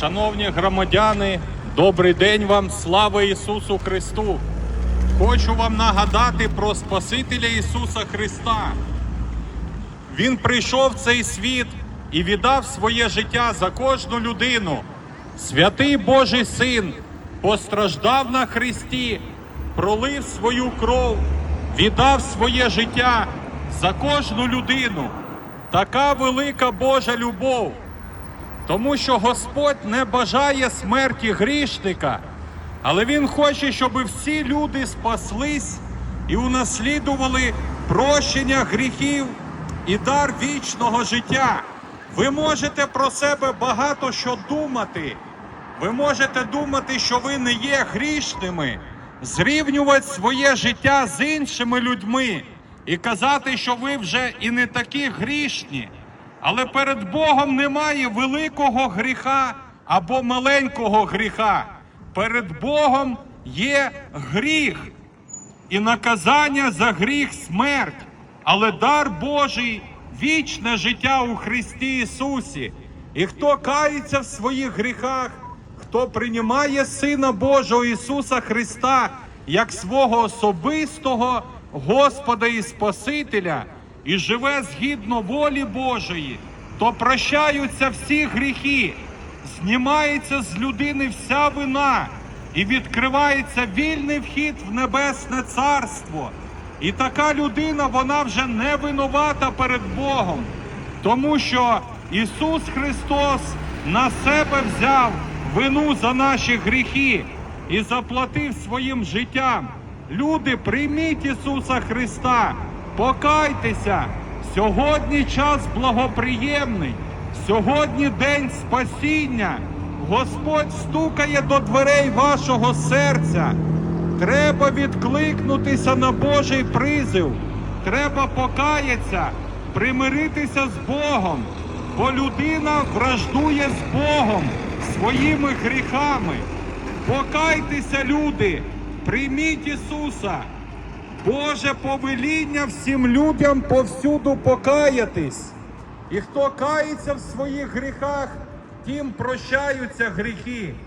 Шановні громадяни, добрий день вам, слава Ісусу Христу! Хочу вам нагадати про Спасителя Ісуса Христа. Він прийшов в цей світ і віддав своє життя за кожну людину. Святий Божий Син постраждав на Христі, пролив свою кров, віддав своє життя за кожну людину. Така велика Божа любов. Тому що Господь не бажає смерті грішника, але Він хоче, щоб всі люди спаслись і унаслідували прощення гріхів і дар вічного життя. Ви можете про себе багато що думати. Ви можете думати, що ви не є грішними, зрівнювати своє життя з іншими людьми і казати, що ви вже і не такі грішні. Але перед Богом немає великого гріха або маленького гріха. Перед Богом є гріх і наказання за гріх смерть, але дар Божий вічне життя у Христі Ісусі. І хто кається в своїх гріхах, хто приймає Сина Божого Ісуса Христа як свого особистого Господа і Спасителя і живе згідно волі Божої, то прощаються всі гріхи, знімається з людини вся вина і відкривається вільний вхід в небесне царство. І така людина, вона вже не винувата перед Богом, тому що Ісус Христос на себе взяв вину за наші гріхи і заплатив своїм життям. Люди, прийміть Ісуса Христа, покайтеся. Сьогодні час благоприємний, сьогодні день спасіння. Господь стукає до дверей вашого серця. Треба відкликнутися на Божий призив. Треба покаятися, примиритися з Богом, бо людина враждує з Богом своїми гріхами. Покайтеся, люди, прийміть Ісуса. Боже повеління всім людям повсюду покаятись. І хто кається в своїх гріхах, тим прощаються гріхи.